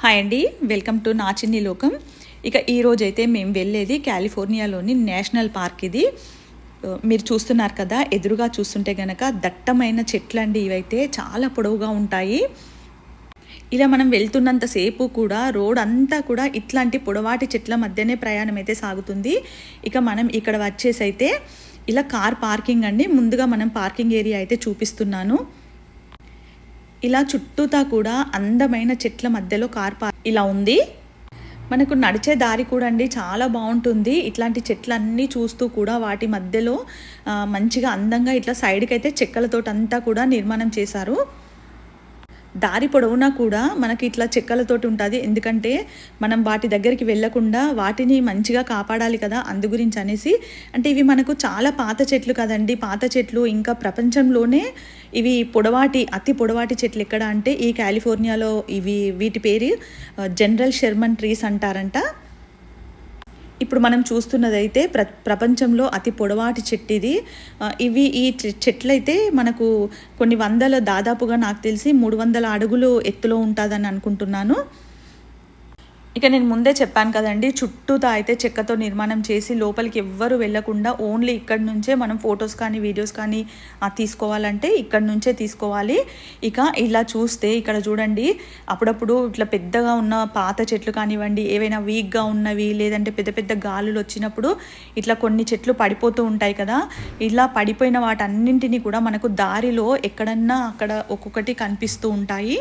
Hi అండి welcome to నా చిన్ని లోకం ఇక ఈరోజు అయితే మేము వెళ్ళేది కాలిఫోర్నియాలోని నేషనల్ పార్క్ ఇది. Uh, మీరు చూస్తున్నారు కదా ఎదురుగా చూస్తుంటే గనక దట్టమైన చెట్లండి ఇవైతే. చాలా పొడవుగా ఉంటాయి. ఇలా మనం వెళ్తున్నంతసేపు కూడా రోడ్ అంతా కూడా ఇట్లాంటి పొడవాటి చెట్ల మధ్యనే ప్రయాణం అయితే సాగుతుంది. ఇక మనం ఇక్కడ వచ్చేసైతే ఇలా కార్ పార్కింగ్ అండి. ముందుగా మనం పార్కింగ్ ఏరియా అయితే చూపిస్తున్నాను. ఇలా చుట్టూతా కూడా అందమైన చెట్ల మధ్యలో కార్ పార్క్ ఇలా ఉంది. మనకు నడిచే దారి కూడా అండి చాలా బాగుంటుంది. ఇట్లాంటి చెట్లన్నీ చూస్తూ కూడా వాటి మధ్యలో మంచిగా అందంగా ఇట్లా సైడ్కి అయితే చెక్కలతోటంతా కూడా నిర్మాణం చేశారు. దారి పొడవునా కూడా మనకి ఇట్లా చెక్కలతోటి ఉంటుంది. ఎందుకంటే మనం వాటి దగ్గరికి వెళ్ళకుండా వాటిని మంచిగా కాపాడాలి కదా అందు గురించి అనేసి. అంటే ఇవి మనకు చాలా పాత చెట్లు కదండి. పాత చెట్లు ఇంకా ప్రపంచంలోనే ఇవి పొడవాటి అతి పొడవాటి చెట్లు ఎక్కడ అంటే ఈ కాలిఫోర్నియాలో ఇవి వీటి పేరు జనరల్ షెర్మన్ ట్రీస్ అంటారంట. ఇప్పుడు మనం చూస్తున్నదైతే ప్ర ప్రపంచంలో అతి పొడవాటి చెట్టు ఇది ఇవి ఈ చె- చెట్లయితే మనకు కొన్ని వందల దాదాపుగా నాకు తెలిసి మూడు వందల అడుగులు ఎత్తులో ఉంటుందని అనుకుంటున్నాను. ఇక నేను ముందే చెప్పాను కదండి చుట్టూతా అయితే చెక్కతో నిర్మాణం చేసి లోపలికి ఎవ్వరు వెళ్ళకుండా ఓన్లీ ఇక్కడ నుంచే మనం ఫొటోస్ కానీ వీడియోస్ కానీ తీసుకోవాలంటే ఇక్కడ నుంచే తీసుకోవాలి. ఇక ఇలా చూస్తే ఇక్కడ చూడండి అప్పుడప్పుడు ఇట్లా పెద్దగా ఉన్న పాత చెట్లు కానివ్వండి ఏవైనా వీక్గా ఉన్నవి లేదంటే పెద్ద పెద్ద గాలులు వచ్చినప్పుడు ఇట్లా కొన్ని చెట్లు పడిపోతూ ఉంటాయి కదా. ఇలా పడిపోయిన వాటన్నింటినీ కూడా మనకు దారిలో ఎక్కడన్నా అక్కడ ఒక్కొక్కటి కనిపిస్తూ ఉంటాయి.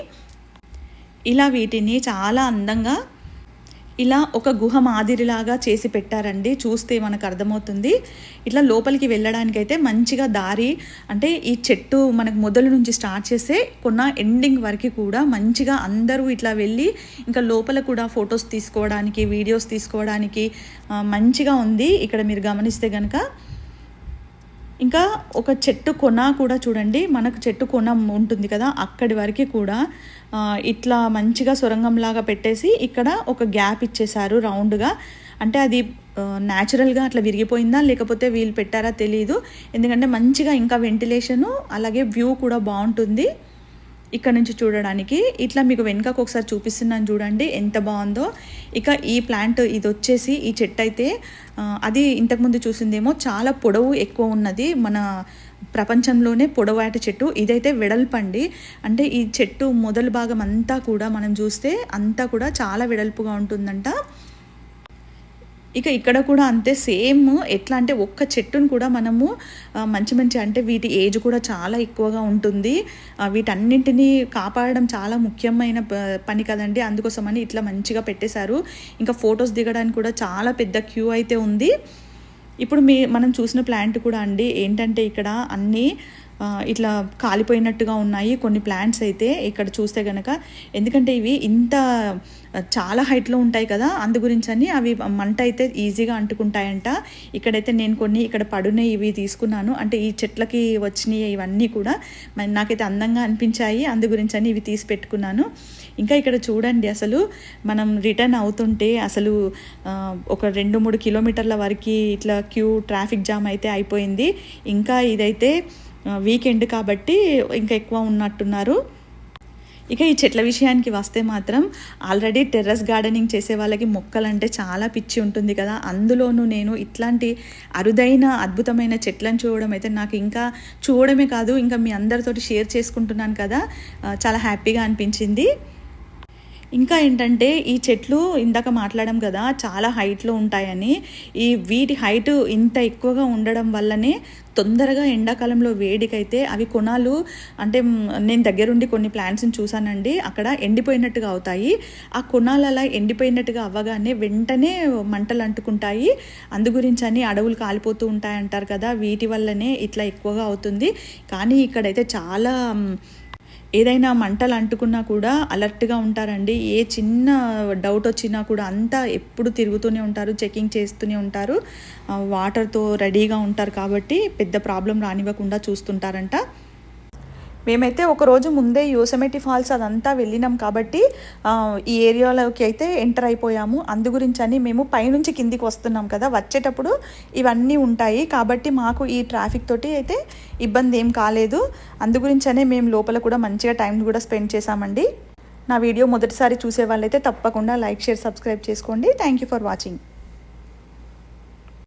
ఇలా వీటిని చాలా అందంగా ఇలా ఒక గుహ మాదిరిలాగా చేసి పెట్టారండి. చూస్తే మనకు అర్థమవుతుంది. ఇట్లా లోపలికి వెళ్ళడానికి అయితే మంచిగా దారి అంటే ఈ చెట్టు మనకు మొదలు నుంచి స్టార్ట్ చేస్తే కొన్న ఎండింగ్ వరకు కూడా మంచిగా అందరూ ఇట్లా వెళ్ళి ఇంకా లోపల కూడా ఫొటోస్ తీసుకోవడానికి వీడియోస్ తీసుకోవడానికి మంచిగా ఉంది. ఇక్కడ మీరు గమనిస్తే కనుక ఇంకా ఒక చెట్టు కొన కూడా చూడండి మనకు చెట్టు కొన ఉంటుంది కదా అక్కడి వరకు కూడా ఇట్లా మంచిగా సొరంగంలాగా పెట్టేసి ఇక్కడ ఒక గ్యాప్ ఇచ్చేశారు రౌండ్గా అంటే అది న్యాచురల్గా అట్లా విరిగిపోయిందా లేకపోతే వీళ్ళు పెట్టారా తెలియదు ఎందుకంటే మంచిగా ఇంకా వెంటిలేషను అలాగే వ్యూ కూడా బాగుంటుంది. ఇక్కడ నుంచి చూడడానికి. ఇట్లా మీకు వెనుకకు ఒకసారి చూపిస్తున్నాను చూడండి ఎంత బాగుందో. ఇక ఈ ప్లాంట్ ఇది వచ్చేసి ఈ చెట్టు అయితే అది ఇంతకుముందు చూసిందేమో చాలా పొడవు ఎక్కువ ఉన్నది. మన ప్రపంచంలోనే పొడవాటి చెట్టు. ఇదైతే వెడల్పండి. అంటే ఈ చెట్టు మొదలు భాగం అంతా కూడా మనం చూస్తే అంతా కూడా చాలా వెడల్పుగా ఉంటుందంట. ఇక ఇక్కడ కూడా అంతే సేమ్ ఎట్లా అంటే ఒక్క చెట్టును కూడా మనము మంచి మంచి అంటే వీటి ఏజ్ కూడా చాలా ఎక్కువగా ఉంటుంది. వీటన్నింటినీ కాపాడడం చాలా ముఖ్యమైన ప- పని కదండి. అందుకోసమని ఇట్లా మంచిగా పెట్టేశారు. ఇంకా ఫొటోస్ దిగడానికి కూడా చాలా పెద్ద క్యూ అయితే ఉంది. ఇప్పుడు మీ మనం చూసిన ప్లాంట్ కూడా అండి ఏంటంటే ఇక్కడ అన్నీ ఇట్లా కాలిపోయినట్టుగా ఉన్నాయి కొన్ని ప్లాంట్స్ అయితే ఇక్కడ చూస్తే కనుక ఎందుకంటే ఇవి ఇంత చాలా హైట్లో ఉంటాయి కదా అందు గురించి అని అవి మంట అయితే ఈజీగా అంటుకుంటాయంట. ఇక్కడైతే నేను కొన్ని ఇక్కడ పడున్నాయి ఇవి తీసుకున్నాను. అంటే ఈ చెట్లకి వచ్చినాయి ఇవన్నీ కూడా నాకైతే అందంగా అనిపించాయి అందు గురించి అని ఇవి తీసి పెట్టుకున్నాను. ఇంకా ఇక్కడ చూడండి అసలు మనం రిటర్న్ అవుతుంటే అసలు ఒక రెండు మూడు కిలోమీటర్ల వరకు ఇట్లా క్యూ ట్రాఫిక్ జామ్ అయితే అయిపోయింది. ఇంకా ఇదైతే వీకెండ్ కాబట్టి ఇంకా ఎక్కువ ఉన్నట్టున్నారు. ఇక ఈ చెట్ల విషయానికి వస్తే మాత్రం ఆల్రెడీ టెర్రస్ గార్డెనింగ్ చేసే వాళ్ళకి మొక్కలంటే చాలా పిచ్చి ఉంటుంది కదా. అందులోనూ నేను ఇట్లాంటి అరుదైన అద్భుతమైన చెట్లను చూడడం అయితే నాకు ఇంకా చూడడమే కాదు ఇంకా మీ అందరితోటి షేర్ చేసుకుంటున్నాను కదా. చాలా హ్యాపీగా అనిపించింది. ఇంకా ఏంటంటే ఈ చెట్లు ఇందాక మాట్లాడాం కదా చాలా హైట్లో ఉంటాయని. ఈ వీటి హైట్ ఇంత ఎక్కువగా ఉండడం వల్లనే తొందరగా ఎండాకాలంలో వేడికైతే అవి కొనాలు అంటే నేను దగ్గరుండి కొన్ని ప్లాంట్స్ని చూసానండి అక్కడ ఎండిపోయినట్టుగా అవుతాయి. ఆ కొనాలు అలా ఎండిపోయినట్టుగా అవ్వగానే వెంటనే మంటలు అంటుకుంటాయి. అందు గురించి అని అడవులు కాలిపోతూ ఉంటాయి అంటారు కదా వీటి వల్లనే ఇట్లా ఎక్కువగా అవుతుంది. కానీ ఇక్కడైతే చాలా ఏదైనా మంటలు అంటుకున్నా కూడా అలర్ట్గా ఉంటారండి. ఏ చిన్న డౌట్ వచ్చినా కూడా అంతా ఎప్పుడు తిరుగుతూనే ఉంటారు చెకింగ్ చేస్తూనే ఉంటారు. వాటర్తో రెడీగా ఉంటారు కాబట్టి పెద్ద ప్రాబ్లం రానివ్వకుండా చూస్తుంటారంట. మేమైతే ఒకరోజు ముందే యోసమెటి ఫాల్స్ అదంతా వెళ్ళినాం కాబట్టి ఈ ఏరియాలోకి అయితే ఎంటర్ అయిపోయాము. అందు గురించి అని మేము పైనుంచి కిందికి వస్తున్నాం కదా. వచ్చేటప్పుడు ఇవన్నీ ఉంటాయి. కాబట్టి మాకు ఈ ట్రాఫిక్ తోటి అయితే ఇబ్బంది ఏం కాలేదు. అందు గురించనే మేము లోపల కూడా మంచిగా టైం కూడా స్పెండ్ చేశామండి. నా వీడియో మొదటిసారి చూసే వాళ్ళైతే తప్పకుండా లైక్ షేర్ సబ్స్క్రైబ్ చేసుకోండి. Thank you for watching.